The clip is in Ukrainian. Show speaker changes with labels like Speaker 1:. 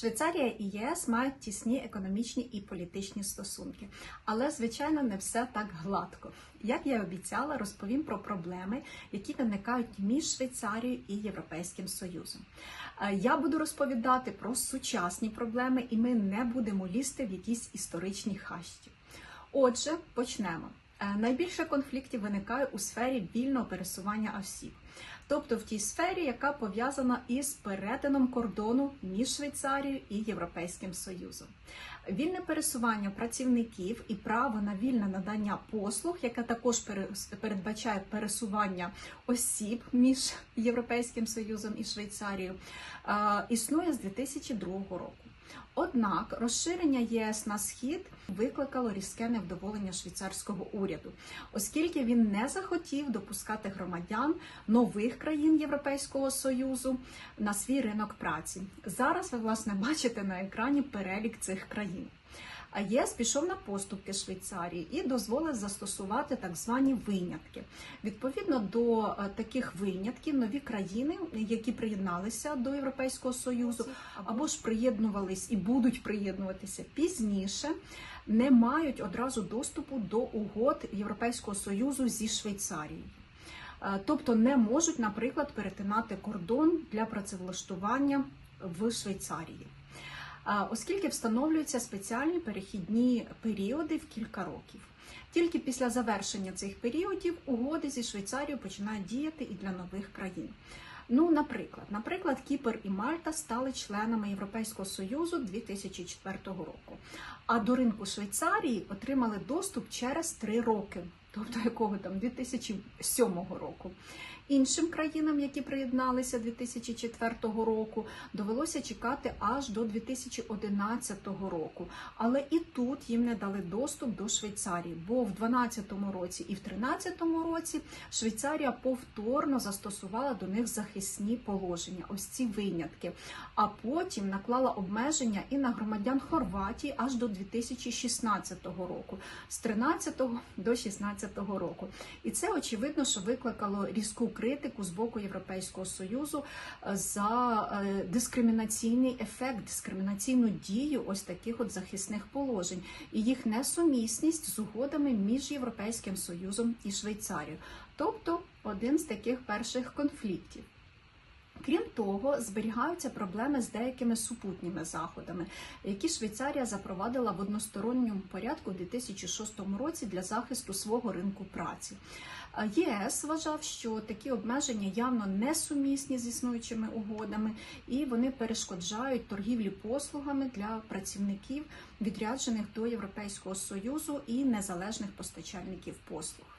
Speaker 1: Швейцарія і ЄС мають тісні економічні і політичні стосунки, але звичайно не все так гладко. Як я обіцяла, розповім про проблеми, які виникають між Швейцарією і Європейським Союзом. Е, Я буду розповідати про сучасні проблеми, і ми не будемо лізти в якісь історичні хащі. Отже, почнемо. Е, Найбільше конфліктів виникає у сфері вільного пересування осіб, тобто в тій сфері, яка пов'язана із перетином кордону між Швейцарією і Європейським Союзом. Вільне пересування працівників і право на вільне надання послуг, яке також передбачає пересування осіб між Європейським Союзом і Швейцарією, е, існує з 2002 року. Однак розширення ЄС на схід викликало різке невдоволення швейцарського уряду, оскільки він не захотів допускати громадян нових країн Європейського союзу на свій ринок праці. Зараз ви власне бачите на екрані перелік цих країн. А ЄС пішов на поступки Швейцарії і дозволив застосувати так звані винятки. Відповідно до е, таких винятків, нові країни, які приєдналися до Європейського союзу, або ж приєднувались і будуть приєднуватися пізніше, не мають одразу доступу до угод Європейського союзу зі Швейцарією. Е, Тобто не можуть, наприклад, перетинати кордон для працевлаштування в Швейцарії. Оскільки встановлюються спеціальні перехідні періоди в кілька років. Тільки після завершення цих періодів угоди зі Швейцарією починають діяти і для нових країн. Ну, наприклад, наприклад, Кіпр і Мальта стали членами Європейського Союзу 2004 року. А до ринку Швейцарії отримали доступ через три роки, тобто якого там 2007 року. Іншим країнам, які приєдналися 2004 року, довелося чекати аж до 2011 року. Але і тут їм не дали доступ до Швейцарії, бо в 2012 році і в 2013 році Швейцарія повторно застосувала до них захисні положення, ось ці винятки. А потім наклала обмеження і на громадян Хорватії аж до 2016 року, з 13 до 2016 року. І це очевидно, що викликало різку критику з боку Європейського союзу е, за е, дискримінаційний ефект, дискримінаційну дію ось таких от захисних положень і їх несумісність з угодами між Європейським Союзом і Швейцарією, тобто один з таких перших конфліктів. Крім того, зберігаються проблеми з деякими супутніми заходами, які Швейцарія запровадила в односторонньому порядку у 2006 році для захисту свого ринку праці. ЄС вважав, що такі обмеження явно несумісні з існуючими угодами, і вони перешкоджають торгівлі послугами для працівників, відряджених до Європейського союзу і незалежних постачальників послуг.